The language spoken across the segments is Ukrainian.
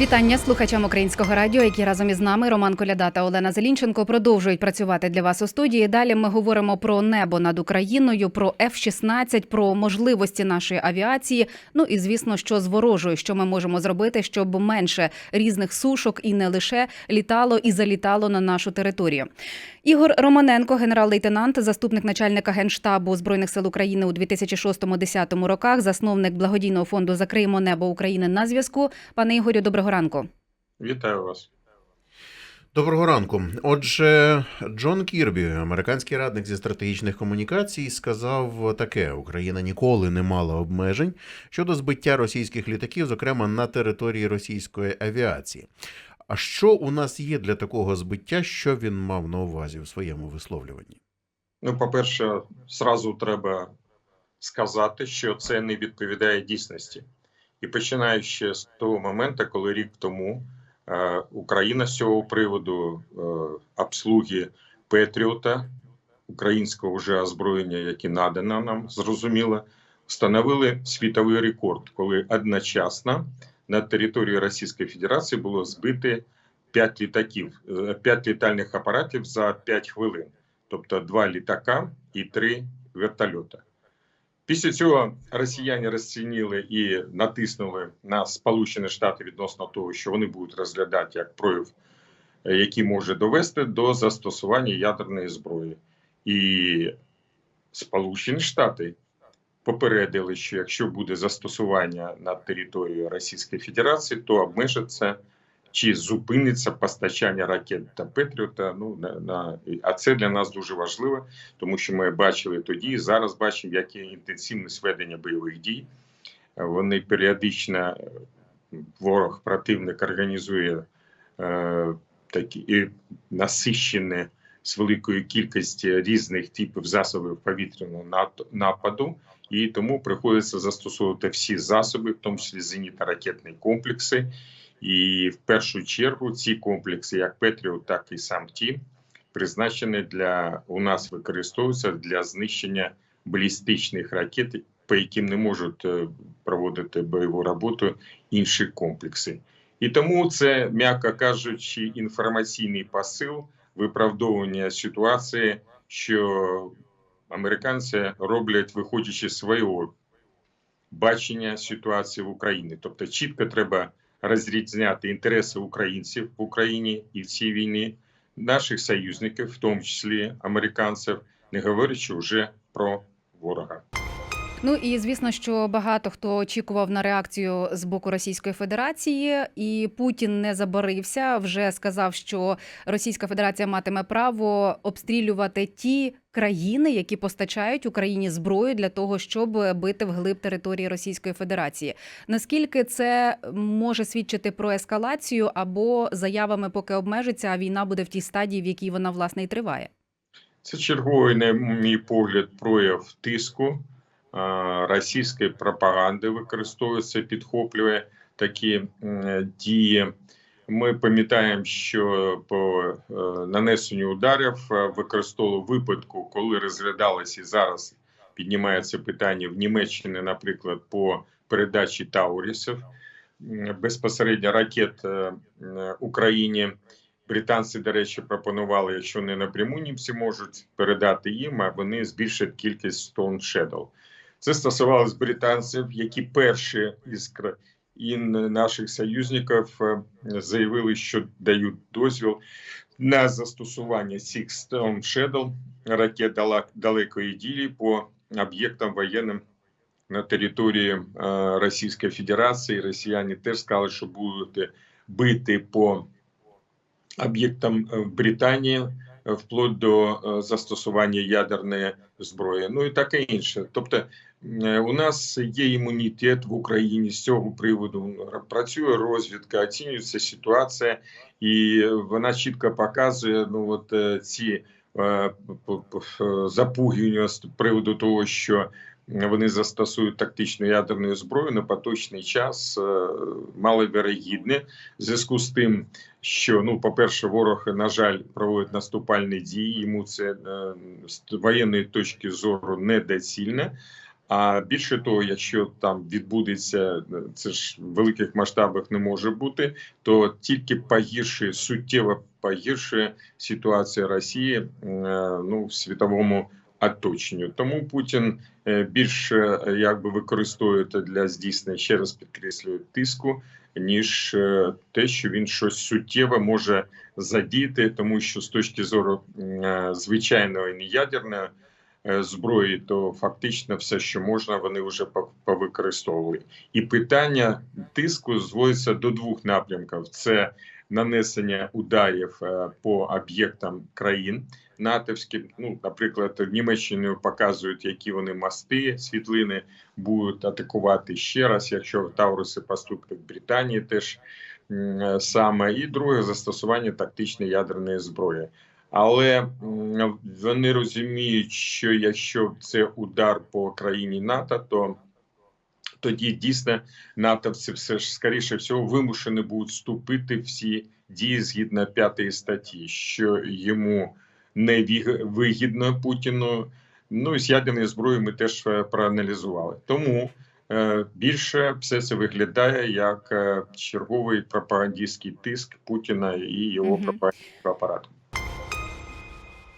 Вітання слухачам українського радіо, які разом із нами Роман Коляда та Олена Зелінченко продовжують працювати для вас у студії. Далі ми говоримо про небо над Україною, про F-16, про можливості нашої авіації. Ну і звісно, що з ворожою, що ми можемо зробити, щоб менше різних сушок і не лише літало і залітало на нашу територію. Ігор Романенко, генерал-лейтенант, заступник начальника генштабу збройних сил України у 2006-2010 роках, засновник благодійного фонду Закриємо небо України на зв'язку. Пане Ігорю, доброго ранку. Вітаю вас. Доброго ранку. Отже, Джон Кірбі, американський радник зі стратегічних комунікацій, сказав таке: Україна ніколи не мала обмежень щодо збиття російських літаків, зокрема на території російської авіації. А що у нас є для такого збиття, що він мав на увазі в своєму висловлюванні? Ну, по-перше, зразу треба сказати, що це не відповідає дійсності. І починаючи з того моменту, коли рік тому е, Україна з цього приводу е, обслуги Петріота, українського вже озброєння, яке надано нам, зрозуміло, встановили світовий рекорд, коли одночасно на території Російської Федерації було збити 5 літаків, 5 літальних апаратів за 5 хвилин, тобто 2 літака і 3 вертольота. Після цього росіяни розцінили і натиснули на Сполучені Штати відносно того, що вони будуть розглядати як прояв, е, який може довести до застосування ядерної зброї. І Сполучені Штати попередили, що якщо буде застосування на території Російської Федерації, то обмежиться чи зупиниться постачання ракет та Петріота. Ну на, на а це для нас дуже важливо, тому що ми бачили тоді, зараз бачимо, яке інтенсивність ведення бойових дій. Вони періодично ворог противник організує е, такі насищені з великою кількістю різних типів засобів повітряного нападу, і тому приходиться застосовувати всі засоби, в тому числі зенітно-ракетні комплекси. І в першу чергу ці комплекси, як Петріот, так і сам ті, призначені для у нас використовуються для знищення балістичних ракет, по яким не можуть е, проводити бойову роботу інші комплекси. І тому це, м'яко кажучи, інформаційний посил виправдовування ситуації, що американці роблять, виходячи з свого бачення ситуації в Україні. Тобто, чітко треба розрізняти інтереси українців в Україні і в цій війні, наших союзників, в тому числі американців, не говорячи вже про ворога. Ну і звісно, що багато хто очікував на реакцію з боку Російської Федерації, і Путін не забарився. Вже сказав, що Російська Федерація матиме право обстрілювати ті країни, які постачають Україні зброю для того, щоб бити вглиб території Російської Федерації. Наскільки це може свідчити про ескалацію або заявами, поки обмежиться, а війна буде в тій стадії, в якій вона власне і триває? Це черговий, на мій погляд, прояв тиску. Російської пропаганди використовується, підхоплює такі дії. Ми пам'ятаємо, що по е, нанесенню ударів е, використовували випадку, коли розглядалося і зараз піднімається питання в Німеччині, наприклад, по передачі Таурісів безпосередньо ракет е, Україні. Британці, до речі, пропонували, якщо не напряму німці можуть передати їм, а вони збільшать кількість Stone Shadow. Це стосувалось британців, які перші із країн наших союзників е, заявили, що дають дозвіл на застосування цих Stone Shadow ракет далекої дії по об'єктам воєнним на території е, Російської Федерації. Росіяни теж сказали, що будуть бити по об'єктам е, Британії вплоть до е, застосування ядерної зброї, ну і таке інше. Тобто е, у нас є імунітет в Україні з цього приводу. Працює розвідка, оцінюється ситуація, і вона чітко показує ну от е, ці запугування з приводу того, що вони застосують тактичну ядерну зброю на поточний час е, маловірогідне в зв'язку з тим, що ну, по-перше, ворог, на жаль, проводить наступальні дії. Йому це е, з воєнної точки зору недоцільне. А більше того, якщо там відбудеться це ж в великих масштабах не може бути, то тільки погіршує суттєво погіршує ситуація Росії е, ну в світовому оточенню. Тому Путін е, більше е, якби використовує це для здійснення ще раз підкреслюю тиску, ніж е, те, що він щось суттєве може задіяти, тому що з точки зору е, звичайної неядерної зброї, то фактично все, що можна, вони вже пов- повикористовували. І питання тиску зводиться до двох напрямків: це нанесення ударів по об'єктам країн натовських. Ну, наприклад, Німеччиною показують, які вони мости, світлини будуть атакувати ще раз, якщо Тауруси поступлять в Британії, теж саме. І друге застосування тактичної ядерної зброї. Але вони розуміють, що якщо це удар по країні НАТО, то тоді дійсно натовці все ж скоріше всього вимушені будуть вступити всі дії згідно п'ятої статті, що йому не вигідно Путіну. Ну і з ядерною зброєю ми теж е, проаналізували. Тому е, більше все це виглядає як е, черговий пропагандистський тиск Путіна і його Мгм. пропагандистського апарату.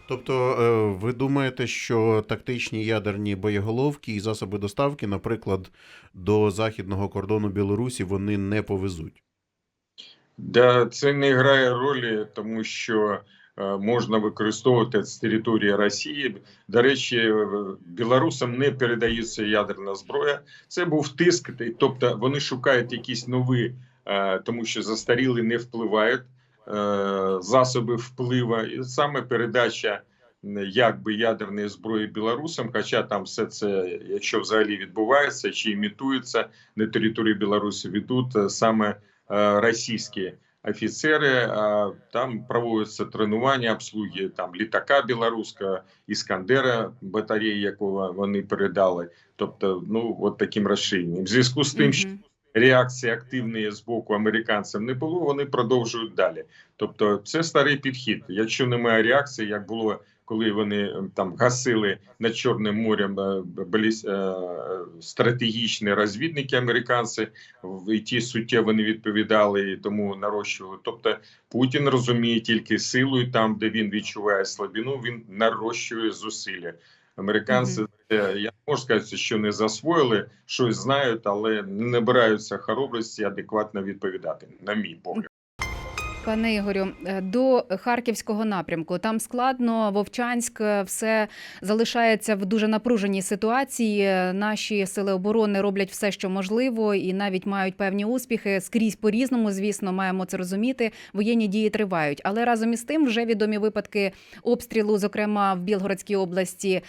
Тобто, е, ви думаєте, що тактичні ядерні боєголовки і засоби доставки, наприклад, до західного кордону Білорусі, вони не повезуть? Да, це не грає ролі, тому що можна використовувати з території Росії. До речі, е, білорусам не передається ядерна зброя. Це був тиск, тобто вони шукають якісь нові, е, тому що застаріли не впливають е, засоби впливу. І саме передача якби ядерної зброї білорусам, хоча там все це, якщо взагалі відбувається чи імітується на території Білорусі, ведуть е, саме е, російські офіцери. Там проводяться тренування обслуги там літака білоруського, іскандера батареї, якого вони передали. Тобто, ну от таким розширенням. В зв'язку з тим, що реакції активної з боку американців не було, вони продовжують далі. Тобто, це старий підхід. Якщо немає реакції, як було. Коли вони е, там гасили над Чорним морем е, е, стратегічні розвідники американці, в- і ті суттєво не відповідали, і тому нарощували. Тобто Путін розуміє тільки силою, там де він відчуває слабину, він нарощує зусилля. Американці, е, я не можу сказати, що не засвоїли, щось знають, але не набираються хоробрості адекватно відповідати, на мій погляд. Пане Ігорю, е, до харківського напрямку там складно, Вовчанськ, е, все залишається в дуже напруженій ситуації. Е, Наші сили оборони роблять все, що можливо, і навіть мають певні успіхи. Скрізь по різному, звісно, маємо це розуміти. Воєнні дії тривають, але разом із тим вже відомі випадки обстрілу, зокрема в Білгородській області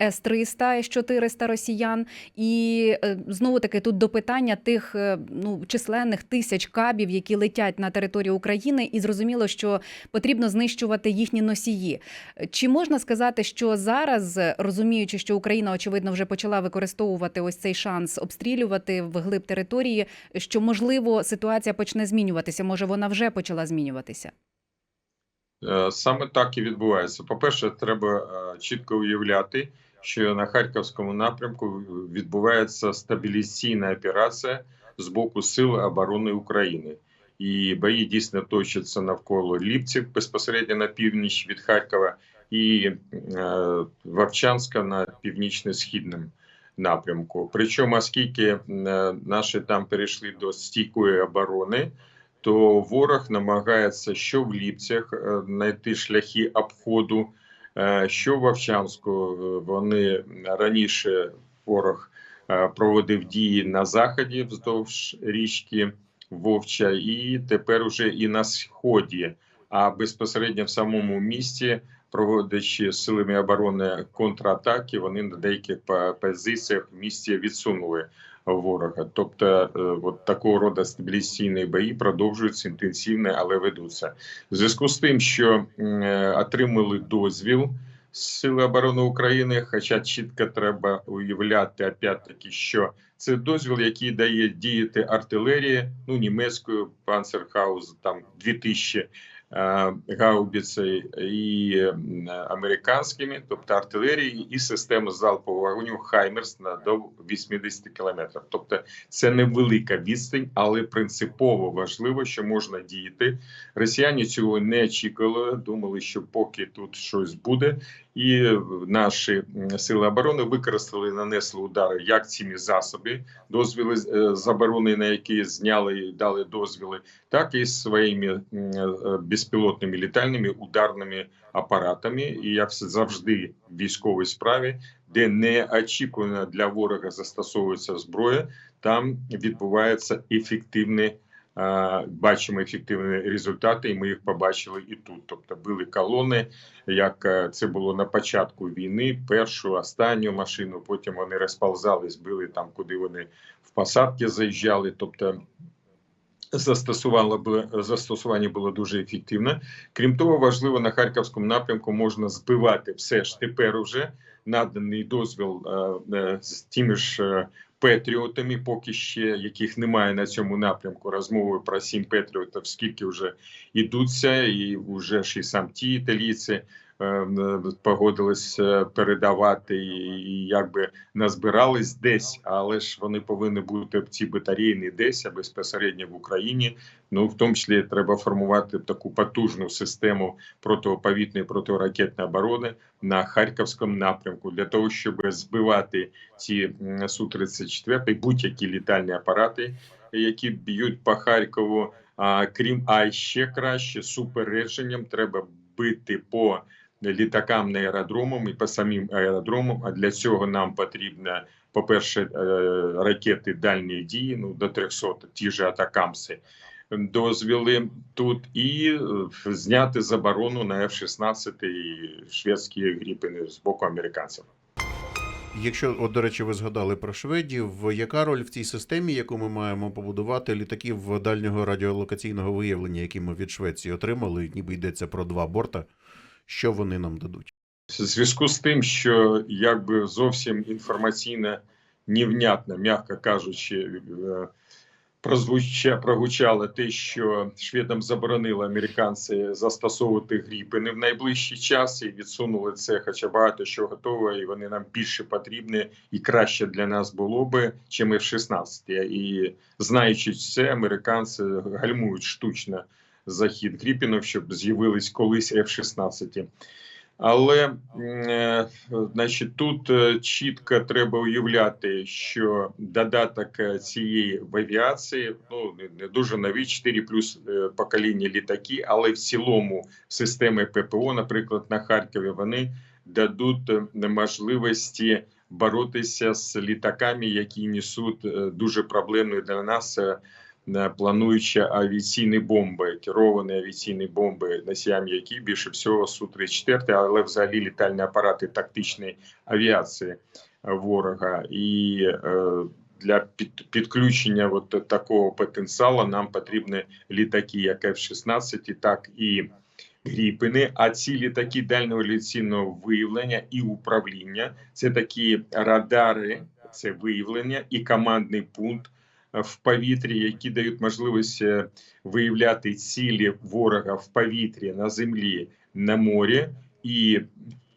С 300 С 400 росіян. І знову таки тут до питання тих ну численних тисяч кабів, які летять на територію України, і зрозуміло, що потрібно знищувати їхні носії. Чи можна сказати, що зараз, розуміючи, що Україна очевидно вже почала використовувати ось цей шанс обстрілювати вглиб території, що можливо ситуація почне змінюватися? Може, вона вже почала змінюватися? Е, Саме так і відбувається. По-перше, треба е, чітко уявляти, що на харківському напрямку відбувається стабілізаційна операція з боку Сил оборони України. І бої дійсно точаться навколо Ліпців безпосередньо на північ від Харкова і е, Вовчанська на північно-східному напрямку. Причому, оскільки е, наші там перейшли до стійкої оборони, то ворог намагається що в Ліпцях е, знайти шляхи обходу, що в Вовчанську. Вони раніше ворог проводив дії на заході вздовж річки Вовча, і тепер уже і на сході, а безпосередньо в самому місті. Проводячи силами оборони контратаки, вони на деяких позиціях в місті відсунули ворога. Тобто, е, от такого роду стабілізаційні бої продовжуються інтенсивно, але ведуться. В зв'язку з тим, що е, отримали дозвіл Сили оборони України, хоча чітко треба уявляти опять-таки, що це дозвіл, який дає діяти артилерії, ну німецькою Панцерхаус там 2000 е, гаубицею і американськими, тобто артилерії, і системи залпового вогню Хаймерс на до 80 кілометрів. Тобто це невелика відстань, але принципово важливо, що можна діяти. Росіяни цього не очікували, думали, що поки тут щось буде, і наші сили оборони використали, нанесли удари як цими засоби, дозвіли е, заборони, на які зняли і дали дозвіли, так і своїми е, безпілотними літальними ударними апаратами. І як завжди в військовій справі, де неочікувано для ворога застосовується зброя, там відбувається ефективне. Бачимо ефективні результати, і ми їх побачили і тут. Тобто били колони, як е, це було на початку війни, першу, останню машину. Потім вони розповзались, били там, куди вони в посадки заїжджали. Тобто застосувало застосування було дуже ефективне. Крім того, важливо на харківському напрямку можна збивати все ж тепер уже наданий дозвіл е, е, з тими ж. Петріотами, поки ще яких немає на цьому напрямку, розмови про сім петріотів, скільки вже ідуться, і вже ж і сам ті італійці погодились передавати, і якби назбирались десь, але ж вони повинні бути ці батареї не десь, а безпосередньо в Україні. Ну в тому числі треба формувати таку потужну систему протиповітної протиракетної оборони на харківському напрямку для того, щоб збивати ці су 34 будь-які літальні апарати, які б'ють по Харкову. А крім а ще краще супередженням треба бити по літакам на аеродромам і по самим аеродромам. А для цього нам потрібно, по-перше, е, ракети дальньої дії, ну до 300, ті ж атакамси. Дозвіли тут і е, зняти заборону на F-16 і шведські гріпини з боку американців. Якщо, от, до речі, ви згадали про шведів, яка роль в цій системі, яку ми маємо побудувати літаків дальнього радіолокаційного виявлення, які ми від Швеції отримали, ніби йдеться про два борта, що вони нам дадуть? В зв'язку з тим, що якби зовсім інформаційно невнятно, м'яко кажучи, е, прозвуча прогучало те, що шведам заборонили американці застосовувати гріпини в найближчий час і відсунули це, хоча багато що готове, і вони нам більше потрібні і краще для нас було би, чим F-16. І знаючи це, американці гальмують штучно захід гріпінів, щоб з'явились колись F-16. Але е, значить, тут е, чітко треба уявляти, що додаток е, цієї в авіації ну не- дуже нові 4 плюс покоління літаки, але в цілому системи ППО, наприклад, на Харкові, вони дадуть можливості боротися з літаками, які несуть дуже проблемну для нас. Плануючи авіаційні бомби, керовані авіаційні бомби, носіями які більше всього Су-34, але взагалі літальні апарати тактичної авіації ворога. І е, для під, підключення от такого потенціалу нам потрібні літаки, як F-16, так і Гріпини. А ці літаки дальнього авіаційного виявлення і управління це такі радари, це виявлення і командний пункт в повітрі, які дають можливість е, виявляти цілі ворога в повітрі на землі на морі і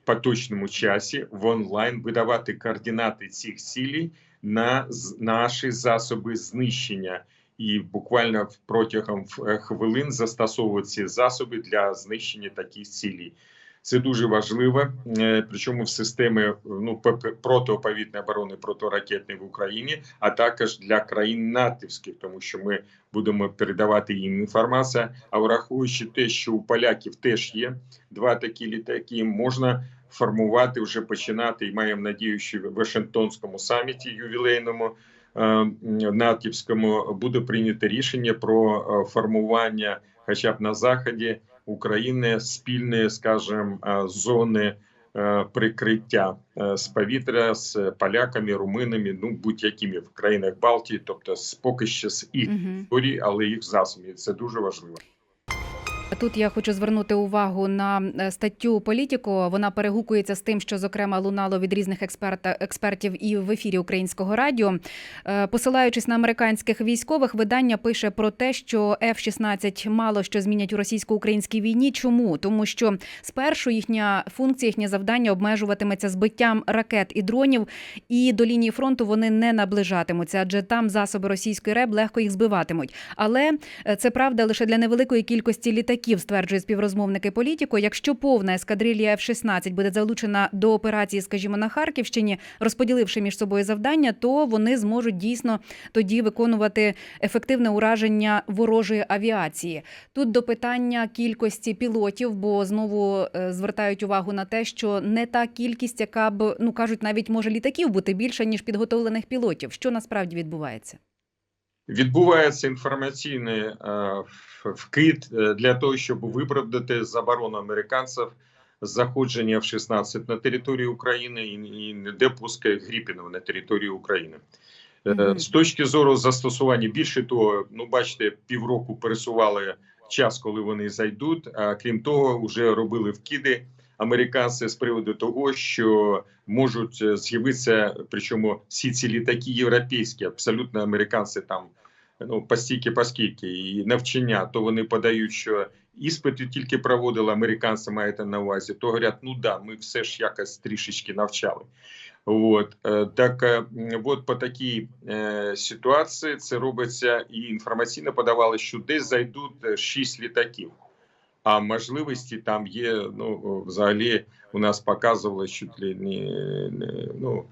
поточному часі в онлайн видавати координати цих цілей на наші засоби знищення. І буквально протягом е, хвилин застосовують ці засоби для знищення таких цілей. Це дуже важливо, е, причому в системи ну протиповітної оборони протиракетної в Україні, а також для країн натівських, тому що ми будемо передавати їм інформацію. А враховуючи те, що у поляків теж є два такі літаки, можна формувати вже починати. І маємо надію, що в Вашингтонському саміті ювілейному е, натівському буде прийнято рішення про е, формування, хоча б на заході України спільної, скажімо, е, зони е, прикриття е, з повітря з поляками, руминами, ну будь-якими в країнах Балтії, тобто поки ще з їх Мгм. але їх засобів. Це дуже важливо. Тут я хочу звернути увагу на е, статтю Політіко. Вона перегукується з тим, що зокрема лунало від різних експерта, експертів і в ефірі українського радіо. Е, Посилаючись на американських військових, видання пише про те, що F-16 мало що змінять у російсько-українській війні. Чому? Тому що спершу їхня функція, їхнє завдання обмежуватиметься збиттям ракет і дронів, і до лінії фронту вони не наближатимуться, адже там засоби російської РЕБ легко їх збиватимуть. Але е, це правда лише для невеликої кількості літаків, стверджує співрозмовники політико. Якщо повна ескадрилія F-16 буде залучена до операції, скажімо, на Харківщині, розподіливши між собою завдання, то вони зможуть дійсно тоді виконувати ефективне ураження ворожої авіації. Тут до питання кількості пілотів, бо знову е, звертають увагу на те, що не та кількість, яка б ну кажуть, навіть може літаків бути більше ніж підготовлених пілотів. Що насправді відбувається? Відбувається інформаційний е, вкид е, для того, щоб виправдати заборону американців заходження в 16 на територію України і, і недопуск Гріпінов на територію України. Е, Мгм. З точки зору застосування, більше того, ну бачите, півроку пересували час, коли вони зайдуть. А крім того, вже робили вкиди американці з приводу того, що можуть е, з'явитися, причому всі ці літаки європейські, абсолютно американці там ну постійки поскільки і навчання, то вони подають, що іспити тільки проводили американці, маєте на увазі, то говорять, ну да, ми все ж якось трішечки навчали. От е, так, е, от по такій ситуації це робиться і інформаційно подавали, що десь зайдуть шість літаків. А можливості там є. Ну взагалі у нас показували не ну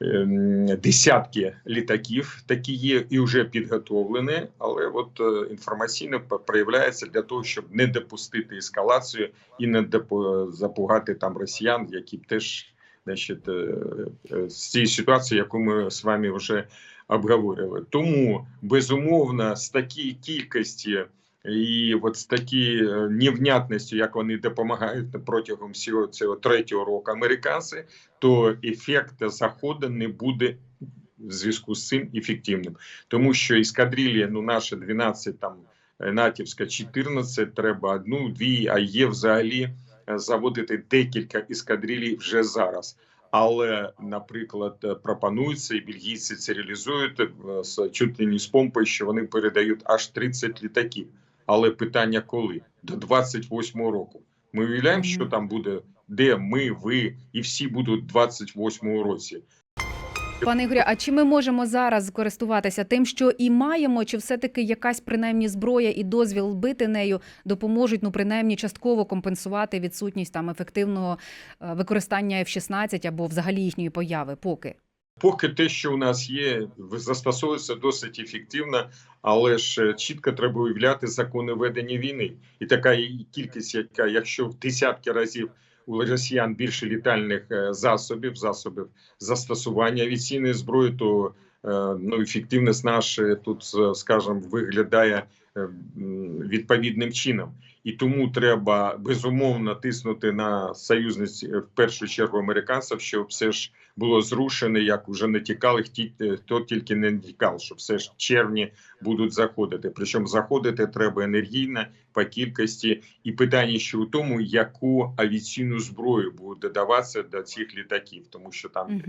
ем, десятки літаків, такі є і вже підготовлені, але от е, інформаційно проявляється для того, щоб не допустити ескалацію і не запугати там росіян, які теж значить, е, е, з цієї ситуації, яку ми з вами вже обговорювали. Тому безумовно з такої кількості. І от з такою е, як вони допомагають протягом всього цього третього року американці, то ефект заходу не буде в зв'язку з цим ефективним, тому що ескадрилія, ну наша 12, там е, натівська 14, треба одну, дві, а є взагалі е, заводити декілька ескадрилій вже зараз. Але, наприклад, пропонується, і бельгійці це реалізують з чуть не з помпою, що вони передають аж 30 літаків. Але питання коли? До 28-го року. Ми уявляємо, що там буде, де ми, ви і всі будуть в 28-му році. Пане Ігорі, а чи ми можемо зараз користуватися тим, що і маємо, чи все-таки якась принаймні зброя і дозвіл бити нею допоможуть ну принаймні частково компенсувати відсутність там ефективного е, використання F-16 або взагалі їхньої появи? Поки Поки те, що у нас є, застосовується досить ефективно, але ж е, чітко треба уявляти закони ведення війни. І така кількість, яка, якщо в десятки разів у росіян більше літальних е, засобів, засобів застосування авіаційної зброї, то е, ну, ефективність наша тут, скажімо, виглядає відповідним чином. І тому треба безумовно тиснути на союзниць е, в першу чергу американців, щоб все ж було зрушене, як вже не тікали, хті- е, хто тільки не тікав, що все ж червні будуть заходити. Причому заходити треба енергійно по кількості, і питання ще у тому, яку авіаційну зброю буде додаватися до цих літаків, тому що там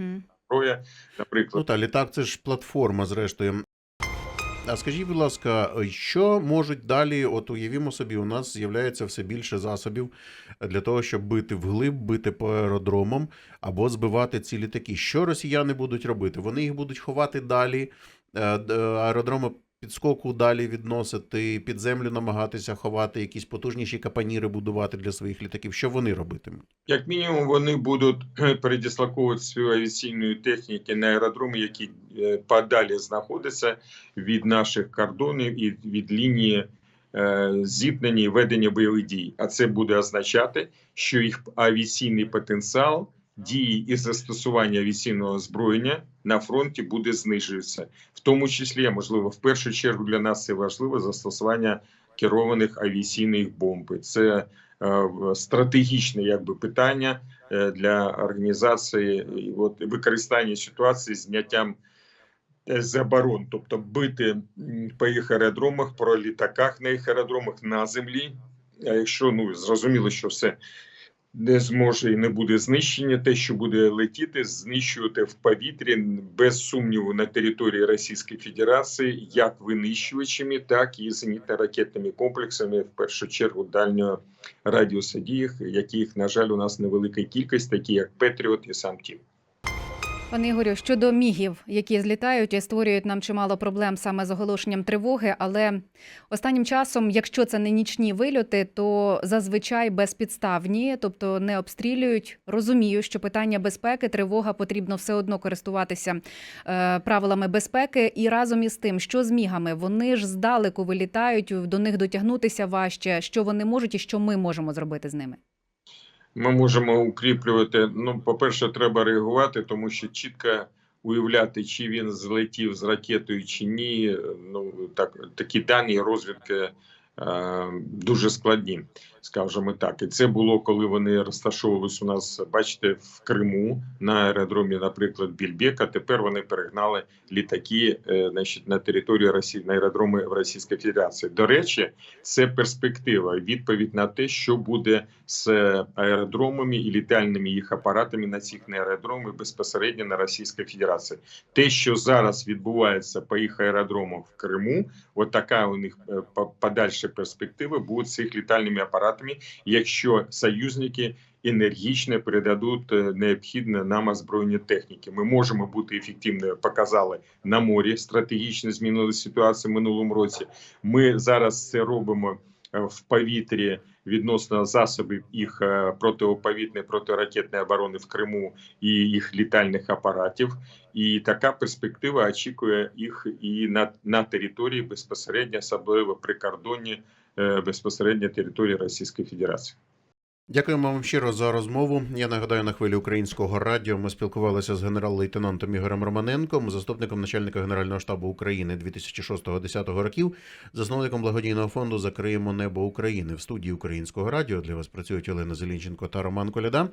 зброя, Ну наприклад, та літак це ж платформа, зрештою. А скажіть, будь ласка, що можуть далі? От уявімо собі, у нас з'являється все більше засобів для того, щоб бити вглиб, бити по аеродромам або збивати ці літаки. Що росіяни будуть робити? Вони їх будуть ховати далі, е, аеродроми підскоку далі відносити, під землю намагатися ховати, якісь потужніші капаніри будувати для своїх літаків. Що вони робитимуть? Як мінімум, вони будуть кхе, передислоковувати свою авіаційної техніки на аеродроми, які е, подалі знаходяться від наших кордонів і від лінії е, зіткнення і ведення бойових дій. А це буде означати, що їх авіаційний потенціал дії і застосування авіаційного озброєння на фронті буде знижуватися, в тому числі, можливо, в першу чергу для нас це важливо застосування керованих авіаційних бомб. Це е, стратегічне якби питання е, для організації і от використання ситуації зняттям е, заборон, тобто бити по їх аеродромах, про літаках на їх аеродромах на землі. Якщо ну зрозуміло, що все не зможе і не буде знищення, те, що буде летіти, знищувати в повітрі без сумніву на території Російської Федерації, як винищувачами, так і зенітно-ракетними комплексами, в першу чергу дальнього радіуса дії, яких, на жаль, у нас невелика кількість, такі як Петріот і сам Тім. Пане Ігорю, щодо мігів, які злітають і створюють нам чимало проблем саме з оголошенням тривоги. Але останнім часом, якщо це не нічні вильоти, то зазвичай безпідставні, тобто не обстрілюють. Розумію, що питання безпеки, тривога потрібно все одно користуватися е, правилами безпеки. І разом із тим, що з мігами, вони ж здалеку вилітають, до них дотягнутися важче. Що вони можуть і що ми можемо зробити з ними? Ми можемо укріплювати. Ну, по-перше, треба реагувати, тому що чітко уявляти, чи він злетів з ракетою, чи ні. Ну так такі дані розвідки е, дуже складні, скажімо так. І це було коли вони розташовувались у нас, бачите, в Криму на аеродромі, наприклад, Більбека. Тепер вони перегнали літаки, е, значить, на територію Росії на аеродроми Російській Федерації. До речі, це перспектива, відповідь на те, що буде з аеродромами і літальними їх апаратами на цих аеродромах безпосередньо на Російській Федерації. Те, що зараз відбувається по їх аеродромах в Криму, от така у них е, подальша перспектива буде цих літальними апаратами, якщо союзники енергічно передадуть е, необхідне нам озброєння техніки. Ми можемо бути ефективними, показали на морі. Стратегічно змінили ситуацію в минулому році. Ми зараз це робимо е, в повітрі відносно засобів їх е, протиракетної оборони в Криму і їх літальних апаратів. І така перспектива очікує їх і на, на території безпосередньо, особливо при кордоні е, безпосередньо території Російської Федерації. Дякуємо вам щиро за розмову. Я нагадаю, на хвилі українського радіо ми спілкувалися з генерал-лейтенантом Ігорем Романенком, заступником начальника Генерального штабу України 2006-2010 років, засновником благодійного фонду Закриємо небо України в студії українського радіо. Для вас працюють Олена Зелінченко та Роман Коляда.